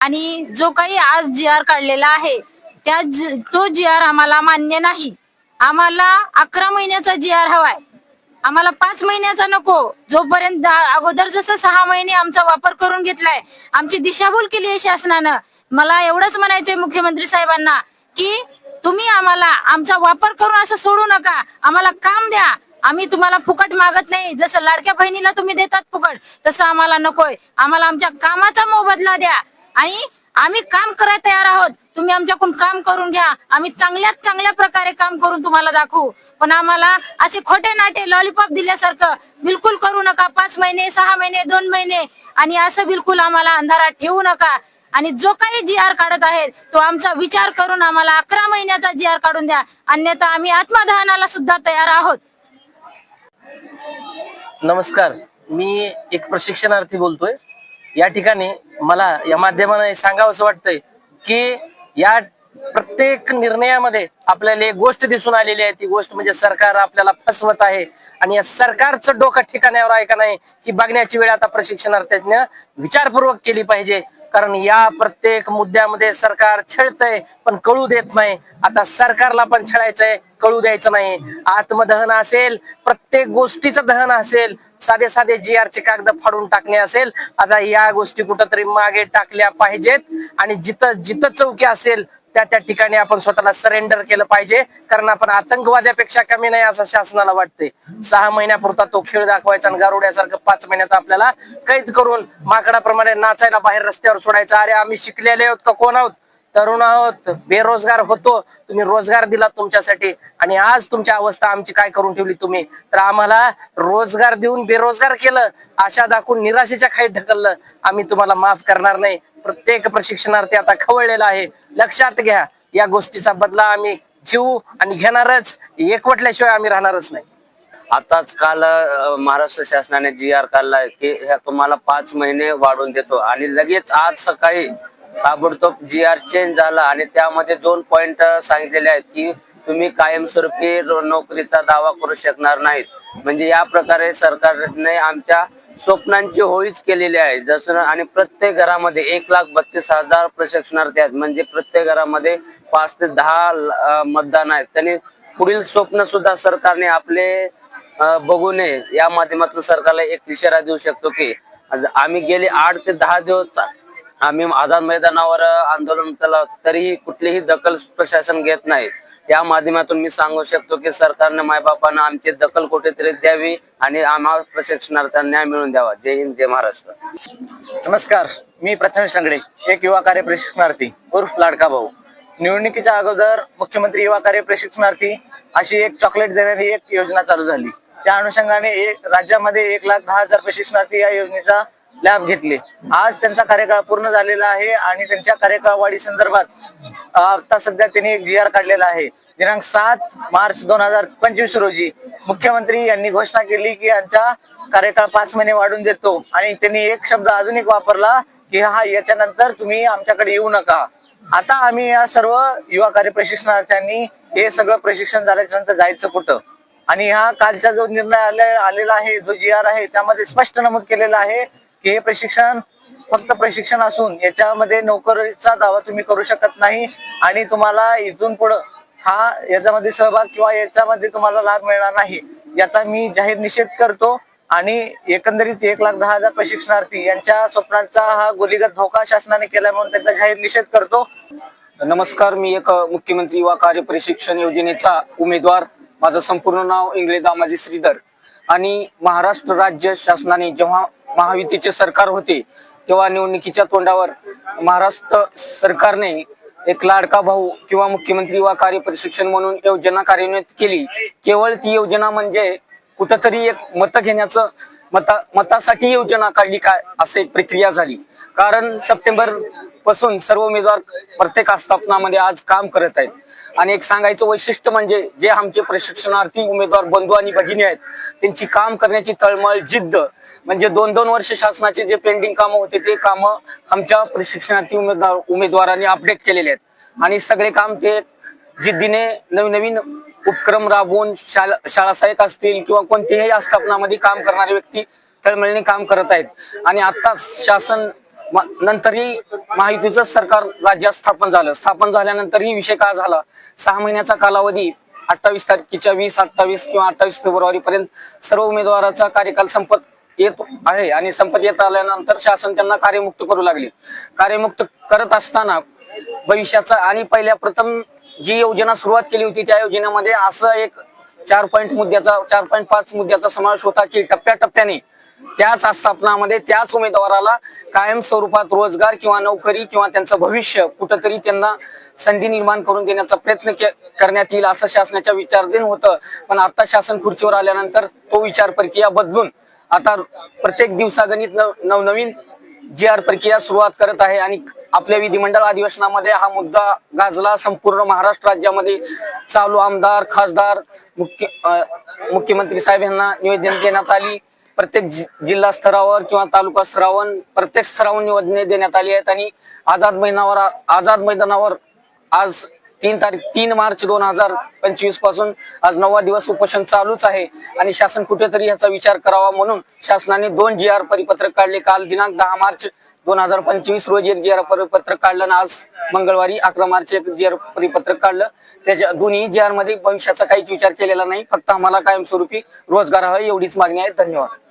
आणि जो काही आज जी आर काढलेला आहे त्या तो जी आर आम्हाला मान्य नाही. आम्हाला अकरा महिन्याचा जी आर हवाय. आम्हाला पाच महिन्याचा नको. जोपर्यंत अगोदर जसं सहा महिने आमचा वापर करून घेतलाय आमची दिशाभूल केली आहे शासनानं. मला एवढंच म्हणायचंय मुख्यमंत्री साहेबांना की तुम्ही आम्हाला आमचा वापर करून असं सोडू नका. आम्हाला काम द्या. आम्ही तुम्हाला फुकट मागत नाही. जसं लाडक्या बहिणीला तुम्ही देतात फुकट तसं आम्हाला नकोय. आम्हाला आमच्या कामाचा मोबदला द्या. आणि आम्ही काम करायला तयार आहोत. तुम्ही आमच्याकडून काम करून घ्या. आम्ही चांगल्यात चांगल्या प्रकारे काम करून तुम्हाला दाखवू. पण आम्हाला असे खोटे नाटे लॉलीपॉप दिल्यासारखं बिलकुल करू नका. पाच महिने सहा महिने दोन महिने. आणि असं बिलकुल आम्हाला अंधारात ठेवू नका. आणि जो काही जी आर काढत आहेत तो आमचा विचार करून आम्हाला अकरा महिन्याचा जी आर काढून द्या. अन्यथा आम्ही आत्मदहनाला सुद्धा तयार आहोत. नमस्कार. मी एक प्रशिक्षणार्थी बोलतोय. या ठिकाणी मला या माध्यमाने सांगावं असं वाटतंय की या प्रत्येक निर्णयामध्ये आपल्याला एक गोष्ट दिसून आलेली आहे. ती गोष्ट म्हणजे सरकार आपल्याला फसवत आहे. आणि या सरकारचं डोकं ठिकाण्यावर आहे का नाही ही बघण्याची वेळ आता प्रशिक्षणार्थ्यांनी विचारपूर्वक केली पाहिजे. कारण या प्रत्येक मुद्द्यामध्ये सरकार छळतंय पण कळू देत नाही. आता सरकारला पण छळायचंय कळू द्यायचं नाही. आत्मदहन असेल प्रत्येक गोष्टीचं दहन असेल साधे साधे जी चे कागद फाडून टाकणे असेल. आता या गोष्टी कुठंतरी मागे टाकल्या पाहिजेत. आणि जिथं जिथं चौकी असेल त्या त्या ठिकाणी आपण स्वतःला सरेंडर केलं पाहिजे. कारण आपण आतंकवाद्यापेक्षा कमी नाही असं शासनाला वाटते सहा महिन्यापुरता तो खेळ दाखवायचा आणि गारुड्यासारखं पाच महिन्यात आपल्याला कैद करून माकडाप्रमाणे नाचायला बाहेर रस्त्यावर सोडायचं. अरे आम्ही शिकलेले आहोत का? कोण आहोत? तरुण आहोत बेरोजगार होतो तुम्ही रोजगार दिला तुमच्यासाठी आणि आज तुमची अवस्था आमची काय करून ठेवली तुम्ही? तर आम्हाला रोजगार देऊन बेरोजगार केलं आशा दाखवून निराशेच्या खाईत ढकललं. आम्ही तुम्हाला माफ करणार नाही. प्रत्येक प्रशिक्षणार्थी आता खवळलेला आहे. लक्षात घ्या या गोष्टीचा बदला आम्ही घेऊ आणि घेणारच. एकवटल्याशिवाय आम्ही राहणारच नाही. आताच काल महाराष्ट्र शासनाने जी आर काढला की तुम्हाला पाच महिने वाढवून देतो. आणि लगेच आज सकाळी ताबडतोब जी आर चेंज झाला आणि त्यामध्ये दोन पॉइंट सांगितलेले आहेत की तुम्ही कायमस्वरूपी नोकरीचा दावा करू शकणार नाहीत. म्हणजे या प्रकारे सरकारने आमच्या स्वप्नांची होळीच केलेली आहे. जसं आणि प्रत्येक घरामध्ये एक लाख बत्तीस हजार प्रशिक्षणार्थी आहेत. म्हणजे प्रत्येक घरामध्ये पाच ते दहा मतदान आहेत. त्यांनी पुढील स्वप्न सुद्धा सरकारने आपले बघू नये. या माध्यमातून सरकारला एक इशारा देऊ शकतो की आम्ही गेले आठ ते दहा दिवस आम्ही आझाद मैदानावर आंदोलन केलं तरीही कुठलीही दखल प्रशासन घेत नाही. या माध्यमातून मी सांगू शकतो की सरकारने मायबापांना आमची दखल कुठेतरी द्यावी आणि आम्हाला प्रशिक्षणार्थ न्याय मिळवून द्यावा. जय हिंद जय महाराष्ट्र. नमस्कार मी प्रथमेश संगडे एक युवा कार्य प्रशिक्षणार्थी उर्फ लाडका भाऊ. निवडणुकीच्या अगोदर मुख्यमंत्री युवा कार्य प्रशिक्षणार्थी अशी एक चॉकलेट देणारी एक योजना चालू झाली. त्या अनुषंगाने एक राज्यामध्ये एक लाख दहा हजार प्रशिक्षणार्थी या योजनेचा लाभ घेतले. आज त्यांचा कार्यकाळ पूर्ण झालेला आहे आणि त्यांच्या कार्यकाळ वाढी संदर्भात आता सध्या त्यांनी एक जी आर काढलेला आहे. दिनांक सात मार्च दोन हजार पंचवीस रोजी मुख्यमंत्री यांनी घोषणा केली की यांचा कार्यकाळ पाच महिने वाढून देतो. आणि त्यांनी एक शब्द अजून एक वापरला की हा याच्यानंतर तुम्ही आमच्याकडे येऊ नका. आता आम्ही या सर्व युवा कार्य प्रशिक्षणार्थ्यांनी हे सगळं प्रशिक्षण झाल्याच्यानंतर जायचं कुठं? आणि हा कालचा जो निर्णय आले- आलेला आहे जो जी आर आहे त्यामध्ये स्पष्ट नमूद केलेला आहे की हे प्रशिक्षण फक्त प्रशिक्षण असून याच्यामध्ये नोकरीचा दावा तुम्ही करू शकत नाही आणि तुम्हाला इथून पुढं हा याच्यामध्ये सहभाग किंवा याच्यामध्ये तुम्हाला लाभ मिळणार नाही याचा मी जाहीर निषेध करतो. आणि एकंदरीत एक लाख दहा हजार प्रशिक्षणार्थी यांच्या स्वप्नांचा हा गोलीगत धोका शासनाने केला म्हणून त्यांचा जाहीर निषेध करतो. नमस्कार मी एक मुख्यमंत्री युवा कार्य प्रशिक्षण योजनेचा उमेदवार. माझं संपूर्ण नाव इंगळे दामाजी श्रीधर. आणि महाराष्ट्र राज्य शासनाने जेव्हा महायुतीचे सरकार होते तेव्हा निवडणुकीच्या तोंडावर महाराष्ट्र सरकारने एक लाडका भाऊ किंवा मुख्यमंत्री वा कार्यप्रशिक्षण म्हणून योजना कार्यान्वित केली. केवळ ती योजना म्हणजे कुठंतरी एक मत घेण्याचं मता मतासाठी योजना काढली काय असे प्रक्रिया झाली. कारण सप्टेंबरपासून सर्व उमेदवार प्रत्येक आस्थापनामध्ये आज काम करत आहेत. आणि एक सांगायचं वैशिष्ट्य म्हणजे जे आमचे प्रशिक्षणार्थी उमेदवार बंधू आणि भगिनी आहेत त्यांची काम करण्याची तळमळ जिद्द म्हणजे दोन दोन वर्ष शासनाचे जे पेंडिंग कामं होते ते कामं आमच्या प्रशिक्षणार्थी उमेदवार उमेदवारांनी अपडेट केलेले आहेत. आणि सगळे काम ते जिद्दीने नवीन नवीन उपक्रम राबवून शाळा शाळा सहाय्यक असतील किंवा कोणत्याही आस्थापनामध्ये काम करणारे व्यक्ती तळमळीने काम करत आहेत. आणि आत्ताच शासन नंतरही महायुतीचं सरकार राज्यात स्थापन झालं. स्थापन झाल्यानंतरही विषय काय झाला? सहा महिन्याचा कालावधी अठ्ठावीस तारखेच्या वीस अठ्ठावीस किंवा अठ्ठावीस फेब्रुवारी पर्यंत सर्व उमेदवाराचा कार्यकाल संपत येत आहे आणि संपत येत आल्यानंतर शासन त्यांना कार्यमुक्त करू लागले. कार्यमुक्त करत असताना भविष्याचा आणि पहिल्या प्रथम जी योजना सुरुवात केली होती त्या योजनेमध्ये असं एक चार पॉईंट मुद्द्याचा चार पॉईंट पाच मुद्द्याचा समावेश होता की टप्प्याटप्प्याने त्याच आस्थापनामध्ये त्याच उमेदवाराला कायम स्वरूपात रोजगार किंवा नोकरी किंवा त्यांचं भविष्य कुठंतरी त्यांना संधी निर्माण करून देण्याचा प्रयत्न करण्यात येईल असं शासनाच्या विचारधीन होतं. पण आता शासन खुर्चीवर आल्यानंतर तो विचार प्रक्रिया बदलून आता प्रत्येक दिवसागणित नवनवीन जी आर प्रक्रिया सुरुवात करत आहे आणि आपल्या विधिमंडळ अधिवेशनामध्ये हा मुद्दा गाजला. संपूर्ण महाराष्ट्र राज्यामध्ये चालू आमदार खासदार मुख्य मुख्यमंत्री साहेब यांना निवेदन देण्यात आली. प्रत्येक जिल्हा स्तरावर किंवा तालुका स्तरावर प्रत्येक स्तरावर निवडणे देण्यात आली आहेत आणि आझाद मैदानावर आझाद मैदानावर आज तीन तारीख तीन मार्च दोन हजार पंचवीसपासून आज नववा दिवस उपोषण चालूच आहे. आणि शासन कुठेतरी याचा विचार करावा म्हणून शासनाने दोन जी आर परिपत्रक काढले. काल दिनांक दहा मार्च दोन हजार पंचवीस रोजी एक जी आर परिपत्रक काढलं आणि आज मंगळवारी अकरा मार्च एक जी आर परिपत्रक काढलं. त्याच्या दोन्ही जी आरमध्ये भविष्याचा काहीच विचार केलेला नाही. फक्त आम्हाला कायमस्वरूपी रोजगार हवा एवढीच मागणी आहे. धन्यवाद.